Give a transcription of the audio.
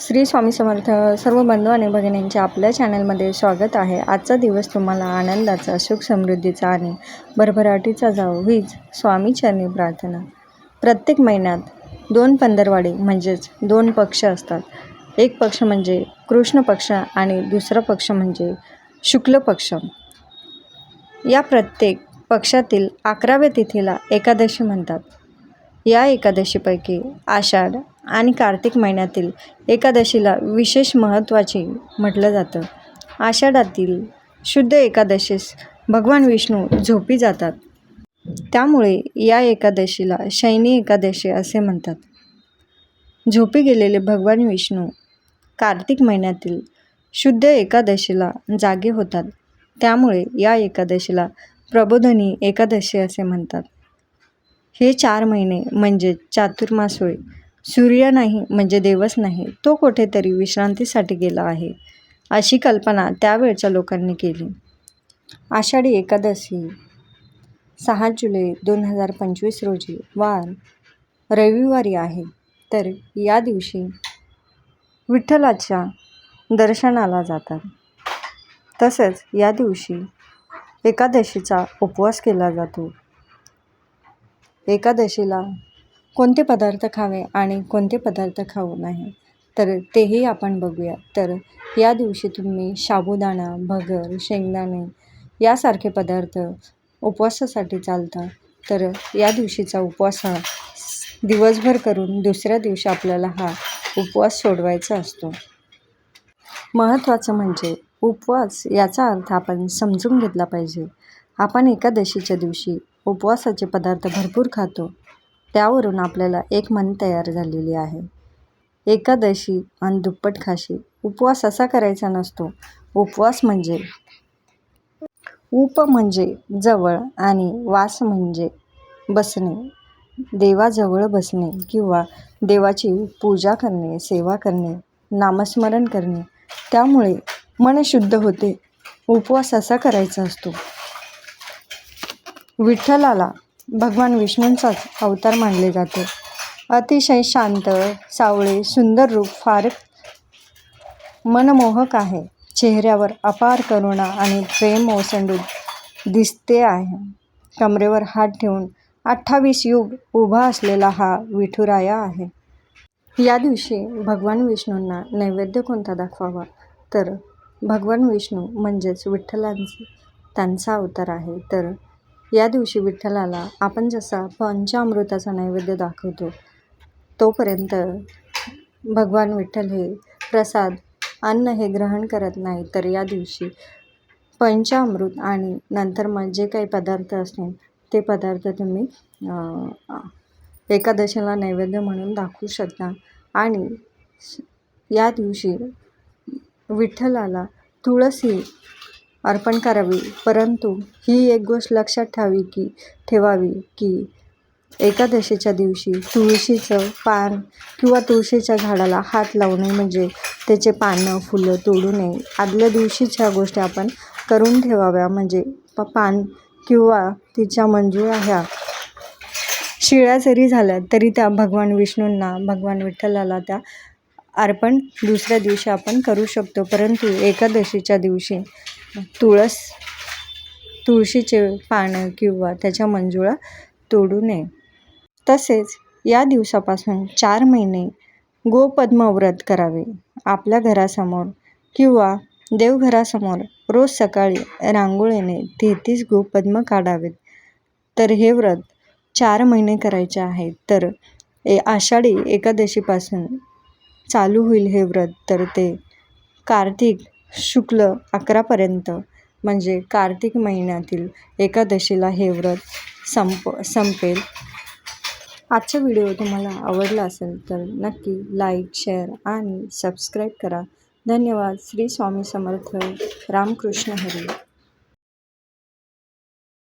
श्री स्वामी समर्थ सर्व बंधू आणि भगिनींचे आपल्या चॅनलमध्ये स्वागत आहे. आजचा दिवस तुम्हाला आनंदाचा सुख समृद्धीचा आणि भरभराटीचा जावो हीच स्वामी चरणी प्रार्थना. प्रत्येक महिन्यात दोन पंधरवाडी म्हणजेच दोन पक्ष असतात. एक पक्ष म्हणजे कृष्ण पक्ष आणि दुसरा पक्ष म्हणजे शुक्ल पक्ष. या प्रत्येक पक्षातील अकराव्या तिथीला एकादशी म्हणतात. या एकादशीपैकी आषाढ आणि कार्तिक महिन्यातील एकादशीला विशेष महत्त्वाचे म्हटलं जातं. आषाढातील शुद्ध एकादशीस भगवान विष्णू झोपी जातात. त्यामुळे या एकादशीला शैनी एकादशी असे म्हणतात. झोपी गेलेले भगवान विष्णू कार्तिक महिन्यातील शुद्ध एकादशीला जागे होतात. त्यामुळे या एकादशीला प्रबोधनी एकादशी असे म्हणतात. हे चार महिने म्हणजे चातुर्मास होय. सूर्य नाही म्हणजे देवच नाही तो कुठेतरी विश्रांतीसाठी गेला आहे अशी कल्पना त्यावेळच्या लोकांनी केली. आषाढी एकादशी सहा जुलै दोन हजार पंचवीस रोजी वार रविवारी आहे. तर या दिवशी विठ्ठलाच्या दर्शनाला जातात. तसंच या दिवशी एकादशीचा उपवास केला जातो. एकादशीला कोणते पदार्थ खावे आणि कोणते पदार्थ खाऊ नये तर तेही आपण बघूया. तर या दिवशी तुम्ही साबुदाणा भगर शेंगदाणे यासारखे पदार्थ उपवासासाठी चालतात तर या दिवशीचा उपवास हा दिवसभर करून दुसऱ्या दिवशी आपल्याला हा उपवास सोडवायचा असतो. महत्त्वाचं म्हणजे उपवास याचा अर्थ आपण समजून घेतला पाहिजे. आपण एकादशीच्या दिवशी उपवासाचे पदार्थ भरपूर खातो. त्यावरून आपल्याला एक मन तयार झालेली आहे. एकादशी आणि दुप्पट खाशी. उपवास असा करायचा नसतो. उपवास म्हणजे उप म्हणजे जवळ आणि वास म्हणजे बसणे. देवाजवळ बसणे किंवा देवाची पूजा करणे सेवा करणे नामस्मरण करणे त्यामुळे मन शुद्ध होते. उपवास असा करायचा असतो. विठ्ठलाला भगवान विष्णूंचाच अवतार मानले जाते. अतिशय शांत सावळे सुंदर रूप फार मनमोहक आहे. चेहऱ्यावर अपार करुणा आणि प्रेम ओसंडून दिसते आहे. कमरेवर हात ठेवून अठ्ठावीस युग उभा असलेला हा विठुराया आहे. या दिवशी भगवान विष्णूंना नैवेद्य कोणता दाखवावा? तर भगवान विष्णू म्हणजेच विठ्ठलांचे त्यांचा अवतार आहे. तर या दिवशी विठ्ठलाला आपण जसा पंचामृताचा नैवेद्य दाखवतो तोपर्यंत भगवान विठ्ठल हे प्रसाद अन्न हे ग्रहण करत नाही. तर या दिवशी पंचामृत आणि नंतर मग जे काही पदार्थ असतील ते पदार्थ तुम्ही एकादशीला नैवेद्य म्हणून दाखवू शकता. आणि या दिवशी विठ्ठलाला तुळसी अर्पण करावी. परंतु ही एक गोष्ट लक्षात ठेवावी की ठेवावी की एकादशीच्या दिवशी तुळशीचं पान किंवा तुळशीच्या झाडाला हात लावू नये म्हणजे त्याचे पानं फुलं तोडू नये. आदल्या दिवशीच ह्या गोष्टी आपण करून ठेवाव्या म्हणजे प पान किंवा तिच्या मंजुळा ह्या. शिळ्या जरी झाल्या तरी त्या भगवान विष्णूंना भगवान विठ्ठलाला त्या अर्पण दुसऱ्या दिवशी आपण करू शकतो. परंतु एकादशीच्या दिवशी तुळस तुळशीचे पानं किंवा त्याच्या मंजुळा तोडू नये. तसेच या दिवसापासून चार महिने गोपद्मव्रत करावे. आपल्या घरासमोर किंवा देवघरासमोर रोज सकाळी रांगोळीने तेहतीस गोपद्म काढावेत. तर हे व्रत चार महिने करायचे आहे. तर ए आषाढी एकादशीपासून चालू होईल हे व्रत. तर ते कार्तिक शुक्ल अकरापर्यंत म्हणजे कार्तिक महिन्यातील एकादशीला हे व्रत संप संपेल. आजचा व्हिडिओ तुम्हाला आवडला असेल तर नक्की लाईक शेअर आणि सबस्क्राईब करा. धन्यवाद. श्री स्वामी समर्थ. रामकृष्ण हरी.